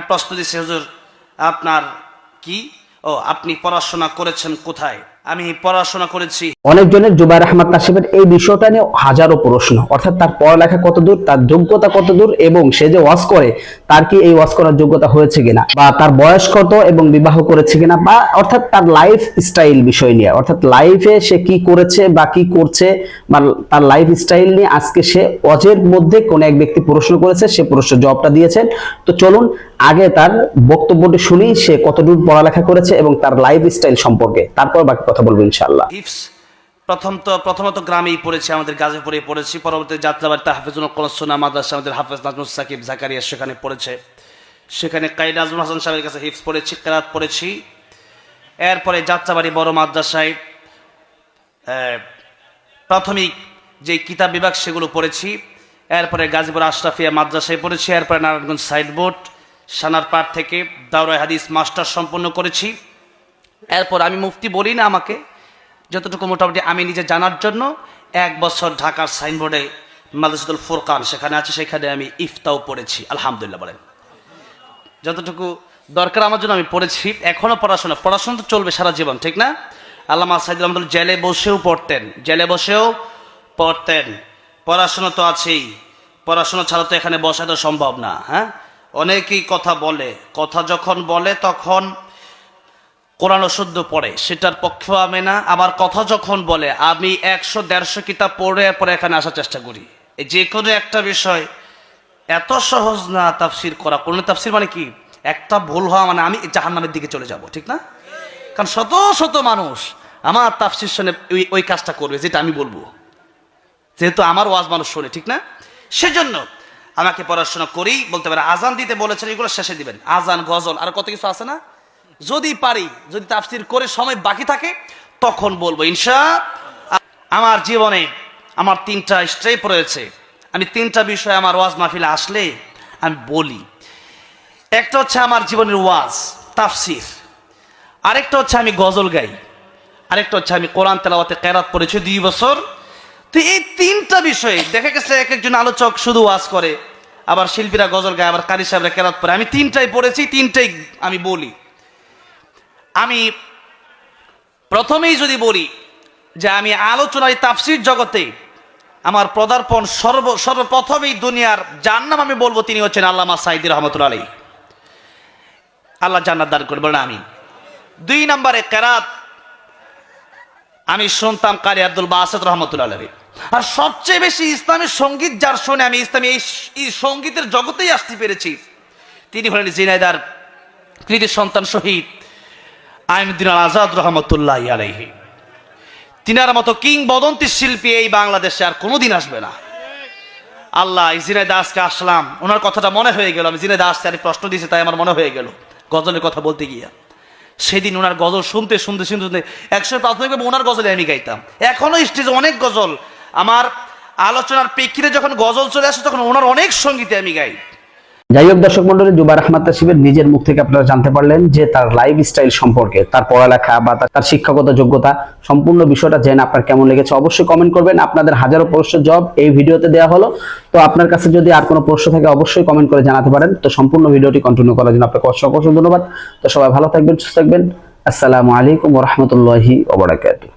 প্রশ্ন দিচ্ছি হুজুর আপনার কি? ও আপনি পড়াশোনা করেছেন কোথায়? আমি পড়াশোনা করেছি। অনেকজনের জুবাইর আহমদ কাশিমের এই বিষয়টা নিয়ে হাজারো প্রশ্ন। অর্থাৎ তার পড়ালেখা কতদূর, তার যোগ্যতা কতদূর এবং সে যে ওয়াজ করে, তার কি এই ওয়াজ করার যোগ্যতা হয়েছে কিনা? বা তার বয়স কত এবং বিবাহ করেছে কিনা? বা অর্থাৎ তার লাইফ স্টাইল বিষয় নিয়ে, অর্থাৎ লাইফে সে কি করেছে বা কি করছে, বা তার লাইফ স্টাইল নিয়ে আজকে সে অজের মধ্যে কোন এক ব্যক্তি প্রশ্ন করেছে, সে প্রশ্নের জবাবটা দিয়েছেন। তো চলুন, আগে তার বক্তব্যটি শুনি সে কতদূর পড়ালেখা করেছে এবং তার লাইফ স্টাইল সম্পর্কে। তারপর বাকি কথা বলব ইনশাআল্লাহ। প্রথম তো প্রথমত গ্রামেই পড়েছি, আমাদের গাজীপুরে পড়েছি। পরবর্তী যাত্রাবাড়িতে হাফিজুল কলসোনা মাদ্রাসা, আমাদের হাফেজ নাজমুল সাকিব জাকারিয়া সেখানে পড়েছে। সেখানে কাই নাজমুল হাসান সাহেবের কাছে হিফস পড়েছি, কেরাত পড়েছি। এরপরে যাত্রাবাড়ি বড় মাদ্রাসায় প্রাথমিক যে কিতাব বিভাগ সেগুলো পড়েছি। এরপরে গাজীপুর আশরাফিয়া মাদ্রাসায় পড়েছি। এরপরে নারায়ণগঞ্জ সাইডবোর্ড, সানার পাড় থেকে দাওরাই হাদিস মাস্টার সম্পন্ন করেছি। এরপর আমি মুফতি বলি না আমাকে, যতটুকু মোটামুটি আমি নিজে জানার জন্য, এক বছর ঢাকার সাইনবোর্ডে মাদ্রাসাতুল ফোরকান সেখানে আছে, সেখানে আমি ইফতাও পড়েছি, আলহামদুলিল্লাহ বলেন। যতটুকু দরকার আমার জন্য আমি পড়েছি এখনও পড়াশোনা পড়াশোনা তো চলবে সারা জীবন, ঠিক না? আল্লামা সাইদ রহমতুল জেলে বসেও পড়তেন, জেলে বসেও পড়তেন। পড়াশোনা তো আছেই, পড়াশোনা ছাড়া তো এখানে বসা তো সম্ভব না হ্যাঁ? অনেকেই কথা বলে, কথা যখন বলে তখন কোরআন শুদ্ধ পড়ে, সেটার পক্ষেও আমি না। আমার কথা যখন বলে, আমি একশো, দেড়শো কিতাব পড়ে পরে এখানে আসার চেষ্টা করি। এই যে কোনো একটা বিষয় এত সহজ না তাফসির করা। কোন তাফসির মানে কি? একটা ভুল হওয়া মানে আমি জাহান্নামের দিকে চলে যাব, ঠিক না? কারণ শত শত মানুষ আমার তাফসির শুনে ওই ওই কাজটা করবে, যেটা আমি বলব। যেহেতু আমার ওয়াজ মানুষ শোনে, ঠিক না? সেজন্য আমাকে পড়াশোনা করি, বলতে পারে আজান দিতে বলেছেন, এগুলো শেষে দিবেন। আজান, গজল, আর কত কিছু আছে না? যদি পারি, যদি তাফসির করে সময় বাকি থাকে, তখন বলব, ইনশা আমার জীবনে আমার তিনটা স্ট্রেপ রয়েছে। আমি তিনটা বিষয় আমার ওয়াজ মাহফিলে আসলে আমি বলি। একটা হচ্ছে আমার জীবনের ওয়াজ, তাফসির। আরেকটা হচ্ছে আমি গজল গাই। আরেকটা হচ্ছে আমি কোরআন তেলাওয়াতে কেরাত পড়েছি দুই বছর। তো এই তিনটা বিষয়ে দেখা গেছে এক একজন আলোচক শুধু ওয়াজ করে, আবার শিল্পীরা গজল গায়, আবার কারি সাহেবরা কেরাত পড়ে। আমি তিনটাই পড়েছি, তিনটাই আমি বলি। আমি প্রথমেই যদি বলি যে আমি আলোচনায় তাফসির জগতে আমার পদার্পণ সর্ব, সর্বপ্রথমেই দুনিয়ার যার নাম আমি বলব তিনি হচ্ছেন আল্লামা সাইদি রহমতুল্লা আলী আল্লাহ জান্নাত দান করবেন না আমি দুই নম্বরে কেরাত, আমি শুনতাম কারি আব্দুল বাসেদ রহমতুল্লাহ আলী আর সবচেয়ে বেশি ইসলামের সংগীত যার শুনে আমি ইসলামী এই সঙ্গীতের জগতেই আসতে পেরেছি, তিনি হলেন জিনাইদার কৃতি সন্তান শহীদ। আইনুদ্দিন আল আজাদ রহমতুল্লাহ আলাইহি। তিনার মতো কিংবদন্তি শিল্পী এই বাংলাদেশে আর কোনোদিন আসবে না। আল্লাহ, এই জিনে দাসকে আসলাম। ওনার কথাটা মনে হয়ে গেল। আমি জিনে দাসকে আরে প্রশ্ন দিয়েছি, তাই আমার মনে হয়ে গেল। গজলের কথা বলতে গিয়া। সেদিন ওনার গজল শুনতে শুনতে শুনতে শুনতে একশো প্রাথমিকভাবে ওনার গজলে আমি গাইতাম। এখনও স্টেজে অনেক গজল। আমার আলোচনার প্রেক্ষিতে যখন গজল চলে আসে, তখন ওনার অনেক সঙ্গীতে আমি গাই। যাই হোক দর্শক মন্ডলী, জুবাইর আহমদ তাসিবের নিজের মুখ থেকে আপনারা জানতে পারলেন যে তার লাইফ স্টাইল সম্পর্কে, তার পড়ালেখা বা তার- শিক্ষাগত যোগ্যতা সম্পূর্ণ বিষয়টা জেনে আপনার কেমন লেগেছে অবশ্যই কমেন্ট করবেন। আপনাদের হাজারো প্রশ্ন জব এই ভিডিওতে দেওয়া হলো। তো আপনার কাছে যদি আর কোনো প্রশ্ন থাকে অবশ্যই কমেন্ট করে জানাতে পারেন। তো সম্পূর্ণ ভিডিওটি কন্টিনিউ করার জন্য আপনাকে অসংখ্য ধন্যবাদ। তো সবাই ভালো থাকবেন, সুস্থ থাকবেন। আসসালামু আলাইকুম রহমতুল্লাহি ওবরাকাতুহ